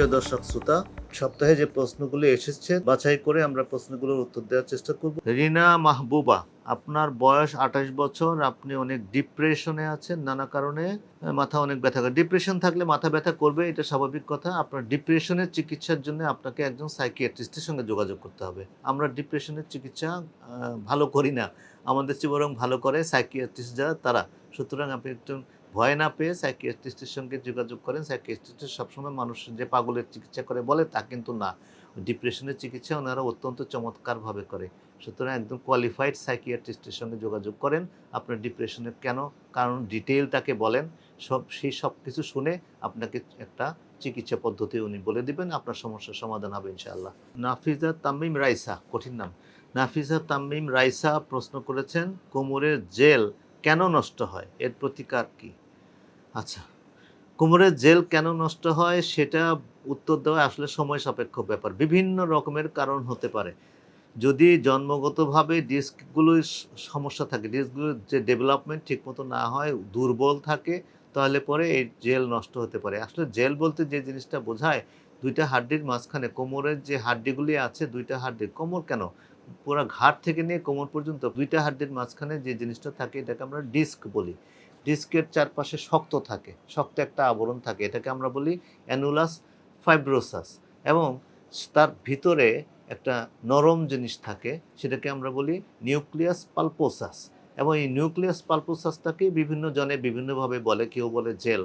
প্রিয় দর্শক শ্রোতা, সপ্তাহে যে প্রশ্নগুলো এসেছে, বাছাই করে আমরা প্রশ্নগুলোর উত্তর দেওয়ার চেষ্টা করব। রিনা মাহবুবা, আপনার বয়স আঠাশ বছর, আপনি অনেক ডিপ্রেশনে আছেন, নানা কারণে মাথা অনেক ব্যথা করে। ডিপ্রেশন থাকলে মাথা ব্যথা করবে, এটা স্বাভাবিক কথা। আপনার ডিপ্রেশনের চিকিৎসার জন্য আপনাকে একজন সাইকিয়াট্রিস্টের সঙ্গে যোগাযোগ করতে হবে। আমরা ডিপ্রেশনের চিকিৎসা ভালো করি না। আমাদের চেয়ে বরং ভালো করে সাইকিয়াট্রিস্ট যারা, তারা। সুতরাং আপনি একটু ভয় না পেয়ে সাইকিয়াট্রিস্টের সঙ্গে যোগাযোগ করেন। সাইকিয়াট্রিস্ট সবসময় মানুষ যে পাগলের চিকিৎসা করে বলে, তা কিন্তু না। ডিপ্রেশনের চিকিৎসা ওনারা অত্যন্ত চমৎকারভাবে করে। সুতরাং একদম কোয়ালিফাইড সাইকিয়াট্রিস্টের সঙ্গে যোগাযোগ করেন। আপনার ডিপ্রেশনের কেন? কারণ ডিটেইল তাকে বলেন। সব, সেই সব কিছু শুনে আপনাকে একটা চিকিৎসা পদ্ধতি উনি বলে দিবেন। আপনার সমস্যার সমাধান হবে ইনশাআল্লাহ। নাফিজা তামিম রাইসা, কঠিন নাম। নাফিজা তামিম রাইসা প্রশ্ন করেছেন, কোমরের জেল কেন নষ্ট হয়? এর প্রতিকার কি? আচ্ছা কোমরের জেল কেন নষ্ট হয় সেটা উত্তর দেওয়া আসলে সময় সাপেক্ষ ব্যাপার। বিভিন্ন রকমের কারণ হতে পারে। যদি জন্মগতভাবে ডিস্কগুলোর সমস্যা থাকে, ডিস্কগুলোর যে ডেভেলপমেন্ট ঠিকমতো না হয়, দুর্বল থাকে, তাহলে পরে এই জেল নষ্ট হতে পারে। আসলে জেল বলতে যে জিনিসটা বোঝায়, দুইটা হাড্ডির মাঝখানে, কোমরের যে হাড্ডিগুলি আছে, দুইটা হাড্ডি, কোমর কেন? পুরো ঘাট থেকে নিয়ে কোমর পর্যন্ত দুইটা হাড্ডির মাঝখানে যে জিনিসটা থাকে, এটাকে আমরা ডিস্ক বলি। ডিস্কের চারপাশে শক্ত থাকে, শক্ত একটা আবরণ থাকে। এটাকে আমরা বলি অ্যানুলাস ফাইব্রোসাস। এবং তার ভিতরে একটা নরম জিনিস থাকে, সেটাকে আমরা বলি নিউক্লিয়াস পালপোসাস। এবং এই নিউক্লিয়াস পালপোসাসটাকে বিভিন্ন জনে বিভিন্নভাবে বলে, কেউ বলে জেল।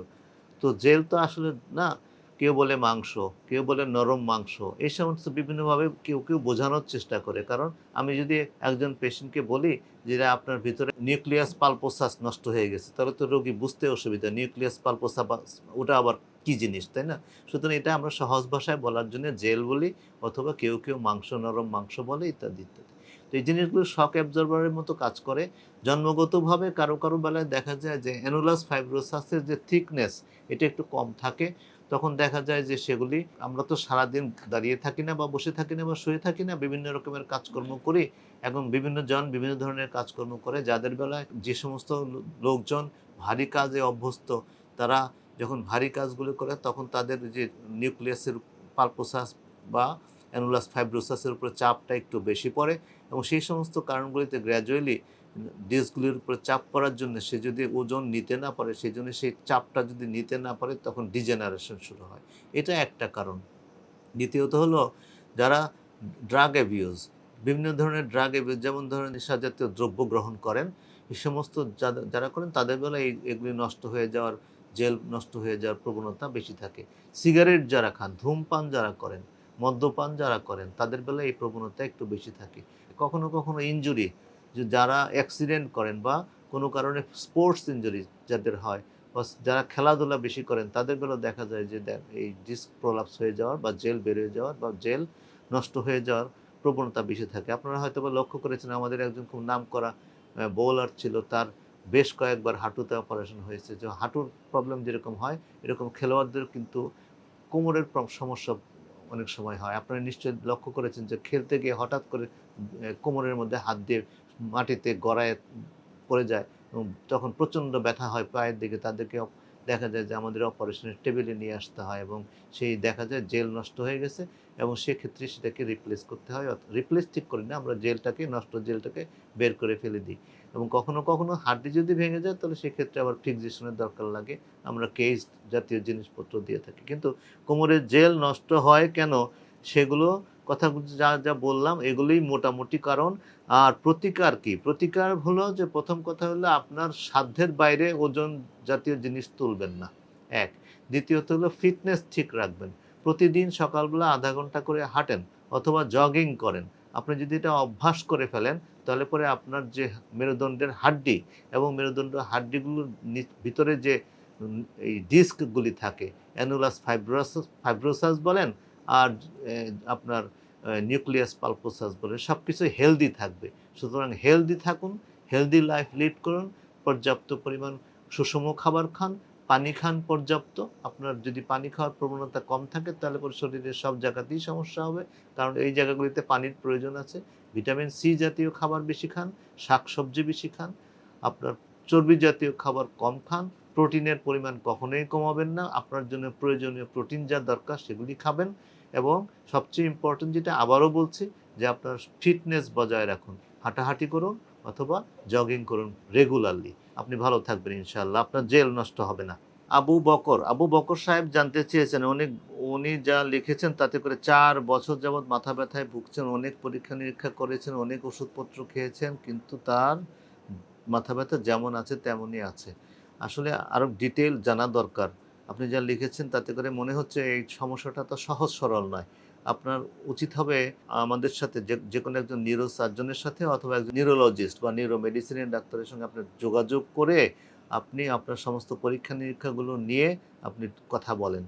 তো জেল তো আসলে না কেউ বলে মাংস, কেউ বলে নরম মাংস, এই সমস্ত বিভিন্নভাবে কেউ কেউ বোঝানোর চেষ্টা করে। কারণ আমি যদি একজন পেশেন্টকে বলি যে আপনার ভিতরে নিউক্লিয়াস পালপোসাস নষ্ট হয়ে গেছে, তাহলে তো রোগী বুঝতে অসুবিধা নিউক্লিয়াস পালপোসা ওটা আবার কি জিনিস? তাই না? সুতরাং এটা আমরা সহজ ভাষায় বলার জন্য জেল বলি অথবা কেউ কেউ মাংস, নরম মাংস বলে ইত্যাদি ইত্যাদি। তো এই জিনিসগুলো শক অ্যাবজর্ভারের মতো কাজ করে। জন্মগতভাবে কারও কারও বেলায় দেখা যায় যে, অ্যানুলাস ফাইব্রোসাসের যে থিকনেস এটা একটু কম থাকে। তখন দেখা যায় যে সেগুলি আমরা তো সারাদিন দাঁড়িয়ে থাকি না বা বসে থাকি না বা শুয়ে থাকি না, বিভিন্ন রকমের কাজকর্ম করি এবং বিভিন্ন জন বিভিন্ন ধরনের কাজকর্ম করে, যাদের বেলায় যে সমস্ত লোকজন ভারী কাজে অভ্যস্ত, তারা যখন ভারী কাজগুলো করে তখন তাদের যে নিউক্লিয়াসের পালপোসাস বা অ্যানুলাস ফাইব্রোসাসের উপরে চাপটা একটু বেশি পড়ে এবং সেই সমস্ত কারণগুলিতে গ্র্যাজুয়ালি ডিস্কগুলির উপরে চাপ পড়ার জন্য সে যদি ওজন নিতে না পারে সেই জন্য সেই চাপটা যদি নিতে না পারে, তখন ডিজেনারেশন শুরু হয়। এটা একটা কারণ। দ্বিতীয়ত হলো যারা ড্রাগ অ্যাবিউজ বিভিন্ন ধরনের ড্রাগ অ্যাবিউজ যেমন ধরেন নেশা জাতীয় দ্রব্য গ্রহণ করেন, এই সমস্ত যারা করেন, তাদের বেলা এই, এগুলি নষ্ট হয়ে যাওয়ার, জেল নষ্ট হয়ে যাওয়ার প্রবণতা বেশি থাকে। সিগারেট যারা খান, ধূমপান যারা করেন, মদ্যপান যারা করেন, তাদের বেলায় এই প্রবণতা একটু বেশি থাকে। কখনো কখনো ইনজুরি যে যারা অ্যাক্সিডেন্ট করেন বা কোনো কারণে স্পোর্টস ইঞ্জুরি যাদের হয় বা যারা খেলাধুলা বেশি করেন তাদের বেলা দেখা যায় যে এই ডিস্ক প্রলাপস হয়ে যাওয়ার বা জেল বের হয়ে যাওয়ার বা জেল নষ্ট হয়ে যাওয়ার প্রবণতা বেশি থাকে। আপনারা হয়তো বা লক্ষ্য করেছেন আমাদের একজন খুব নাম করা বোলার ছিল, তার বেশ কয়েকবার হাঁটুতে অপারেশন হয়েছে। যে হাঁটুর প্রবলেম যেরকম হয়, এরকম খেলোয়াড়দের কিন্তু কোমরের সমস্যা অনেক সময় হয়। আপনারা নিশ্চয়ই লক্ষ্য করেছেন যে খেলতে গিয়ে হঠাৎ করে কোমরের মধ্যে হাত দিয়ে মাটিতে গড়ায় পড়ে যায় এবং তখন প্রচণ্ড ব্যথা হয় পায়ের দিকে, তাদেরকে দেখা যায় যে আমাদের অপারেশনের টেবিলে নিয়ে আসতে হয় এবং সেই দেখা যায় জেল নষ্ট হয়ে গেছে এবং সেক্ষেত্রে সেটাকে রিপ্লেস করতে হয় রিপ্লেস ঠিক করি না, আমরা জেলটাকে, নষ্ট জেলটাকে বের করে ফেলে দিই এবং কখনো কখনো হাড্ডি যদি ভেঙে যায় তাহলে সেক্ষেত্রে আবার ফিক্সেশনের দরকার লাগে। আমরা কেস জাতীয় জিনিসপত্র দিয়ে থাকি। কিন্তু কোমরের জেল নষ্ট হয় কেন? সেগুলো কথা যা যা বললাম, এগুলোই মোটামুটি কারণ। আর প্রতিকার কি? প্রতিকার হলো যে প্রথম কথা হলো আপনার সাধ্যের বাইরে ওজন জাতীয় জিনিস তুলবেন না। এক। দ্বিতীয়ত হলো ফিটনেস ঠিক রাখবেন। প্রতিদিন সকালবেলা আধা ঘণ্টা করে হাঁটেন অথবা জগিং করেন। আপনি যদি এটা অভ্যাস করে ফেলেন, তাহলে পরে আপনার যে মেরুদণ্ডের হাড্ডি এবং মেরুদণ্ড হাড্ডিগুলোর ভিতরে যে এই ডিস্কগুলি থাকে, অ্যানুলাস ফাইব্রোসাস ফাইব্রোসাস বলেন আর আপনার নিউক্লিয়াস পালপোসাস বলে সব কিছু হেলদি থাকবে। সুতরাং হেলদি থাকুন হেলদি লাইফ লিড করুন, পর্যাপ্ত পরিমাণ সুষম খাবার খান, পানি খান পর্যাপ্ত। আপনার যদি পানি খাওয়ার প্রবণতা কম থাকে তাহলে পরে শরীরের সব জায়গাতেই সমস্যা হবে। কারণ এই জায়গাগুলিতে পানির প্রয়োজন আছে। ভিটামিন সি জাতীয় খাবার বেশি খান, শাকসবজি বেশি খান, আপনার চর্বি জাতীয় খাবার কম খান প্রোটিনের পরিমাণ কখনোই কমাবেন না, আপনার জন্য প্রয়োজনীয় প্রোটিন যা দরকার সেগুলি খাবেন। এবং সবচেয়ে ইম্পর্টেন্ট যেটা আবারও বলছি যে আপনার ফিটনেস বজায় রাখুন। হাঁটাহাঁটি করুন অথবা জগিং করুন রেগুলারলি আপনি ভালো থাকবেন ইনশাল্লাহ আপনার জেল নষ্ট হবে না। আবু বকর আবু বকর সাহেব জানতে চেয়েছেন, অনেক, উনি যা লিখেছেন তাতে করে চার বছর যাবৎ মাথা ব্যথায় ভুগছেন, অনেক পরীক্ষা নিরীক্ষা করেছেন, অনেক ওষুধপত্র খেয়েছেন, কিন্তু তার মাথা ব্যথা যেমন আছে তেমনই আছে। আসলে আরও ডিটেল জানা দরকার। আপনি যা লিখেছেন তাতে করে মনে হচ্ছে এই সমস্যাটা তো সহজ সরল নয়। আপনার উচিত হবে আমাদের সাথে যে যে কোনো একজন নিউরো সার্জনের সাথে অথবা একজন নিউরোলজিস্ট বা নিউরো মেডিসিনের ডাক্তারের সঙ্গে আপনার যোগাযোগ করে আপনি আপনার সমস্ত পরীক্ষা নিরীক্ষাগুলো নিয়ে আপনি কথা বলেন।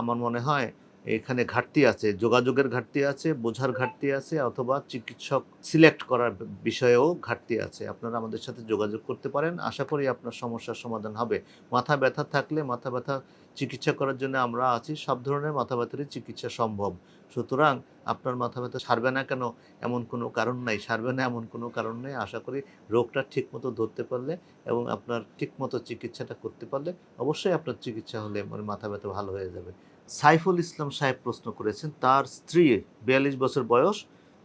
আমার মনে হয় এখানে ঘাটতি আছে, যোগাযোগের ঘাটতি আছে, বোঝার ঘাটতি আছে, অথবা চিকিৎসক সিলেক্ট করার বিষয়েও ঘাটতি আছে। আপনারা আমাদের সাথে যোগাযোগ করতে পারেন। আশা করি আপনার সমস্যার সমাধান হবে। মাথা ব্যথা থাকলে মাথা ব্যথা চিকিৎসা করার জন্য আমরা আছি। সব ধরনের মাথা ব্যথারই চিকিৎসা সম্ভব। সুতরাং আপনার মাথা ব্যথা সারবে না কেন? এমন কোনো কারণ নাই। সারবে না এমন কোনো কারণ নেই। আশা করি রোগটা ঠিকমতো ধরতে পারলে এবং আপনার ঠিকমতো চিকিৎসাটা করতে পারলে অবশ্যই আপনার চিকিৎসা হলে মানে মাথা ব্যথা ভালো হয়ে যাবে। সাইফুল ইসলাম সাহেব প্রশ্ন করেছেন, তার স্ত্রী, বিয়াল্লিশ বছর বয়স,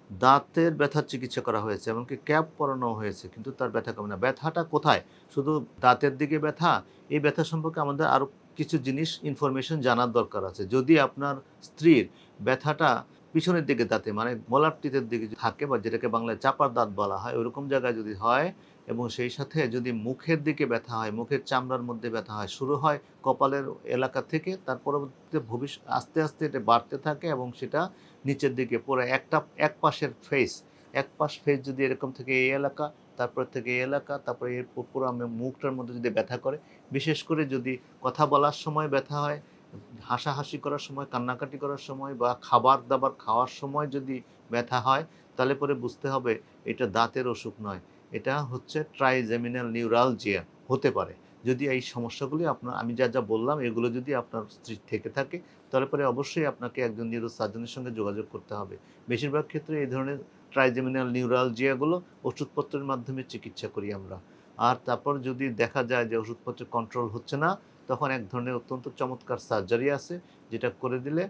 দাঁতের ব্যথার চিকিৎসা করা হয়েছে এমনকি ক্যাপ পরানো হয়েছে, কিন্তু তার ব্যথা কমে না। ব্যথাটা কোথায়? শুধু দাঁতের দিকে ব্যথা? এই ব্যথা সম্পর্কে আমাদের আরও কিছু জিনিস ইনফরমেশন জানার দরকার আছে। যদি আপনার স্ত্রীর ব্যথাটা পিছনের দিকে দাঁতে মানে মলার টিতের দিকে থাকে বা যেটাকে বাংলায় চাপার দাঁত বলা হয় ওরকম জায়গায় যদি হয় এবং সেই সাথে যদি মুখের দিকে ব্যথা হয়, মুখের চামড়ার মধ্যে ব্যথা হয়, শুরু হয় কপালের এলাকা থেকে, তার পরবর্তীতে ভবিষ্যৎ আস্তে আস্তে এটা বাড়তে থাকে এবং সেটা নিচের দিকে পুরো একটা, এক পাশের ফেস এক পাশ ফেস যদি এরকম থেকে এই এলাকা, তারপর থেকে এই এলাকা, তারপরে এর পুরো মুখটার মধ্যে যদি ব্যথা করে, বিশেষ করে যদি কথা বলার সময় ব্যথা হয় হাসাহাসি করার সময়, কান্নাকাটি করার সময় বা খাবার দাবার খাওয়ার সময় যদি ব্যথা হয়, তাহলে পরে বুঝতে হবে এটা দাঁতের অসুখ নয়। এটা হচ্ছে ট্রাইজেমিনাল নিউরালজিয়া হতে পারে। যদি এই সমস্যাগুলি আপনার, আমি যা যা বললাম, এগুলো যদি আপনার স্ত্রীর থেকে থাকে, তাহলে পরে অবশ্যই আপনাকে একজন নিউরো সার্জনের সঙ্গে যোগাযোগ করতে হবে। বেশিরভাগ ক্ষেত্রে এই ধরনের ট্রাইজেমিনাল নিউরালজিয়াগুলো ওষুধপত্রের মাধ্যমে চিকিৎসা করি আমরা। আর তারপর যদি দেখা যায় যে ওষুধপত্রের কন্ট্রোল হচ্ছে না তখন এক ধরনের অত্যন্ত চমৎকার সার্জারি আছে, যেটা করে দিলে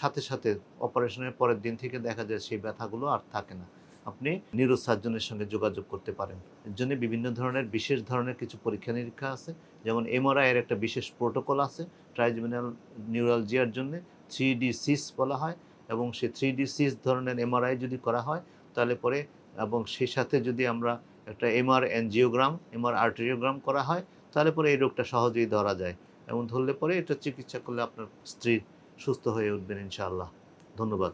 সাথে সাথে অপারেশনের পরের দিন থেকে দেখা যায় সেই ব্যথাগুলো আর থাকে না। আপনি নিউরো সার্জনের সঙ্গে যোগাযোগ করতে পারেন। এর জন্য বিভিন্ন ধরনের, বিশেষ ধরনের কিছু পরীক্ষা নিরীক্ষা আছে। যেমন এমআরআই এর একটা বিশেষ প্রোটোকল আছে ট্রাইজমিনাল নিউরালজিয়ার জন্য থ্রি ডি সিস বলা হয়। এবং সেই থ্রি ডি সিস ধরনের এমআরআই যদি করা হয়, তাহলে পরে, এবং সেই সাথে যদি আমরা একটা এমআর এনজিওগ্রাম এমআর আর্টেরিওগ্রাম করা হয় তাহলে পরে এই রোগটা সহজেই ধরা যায়। এবং ধরলে পরে এটা চিকিৎসা করলে আপনার স্ত্রী সুস্থ হয়ে উঠবেন ইনশাআল্লাহ। ধন্যবাদ।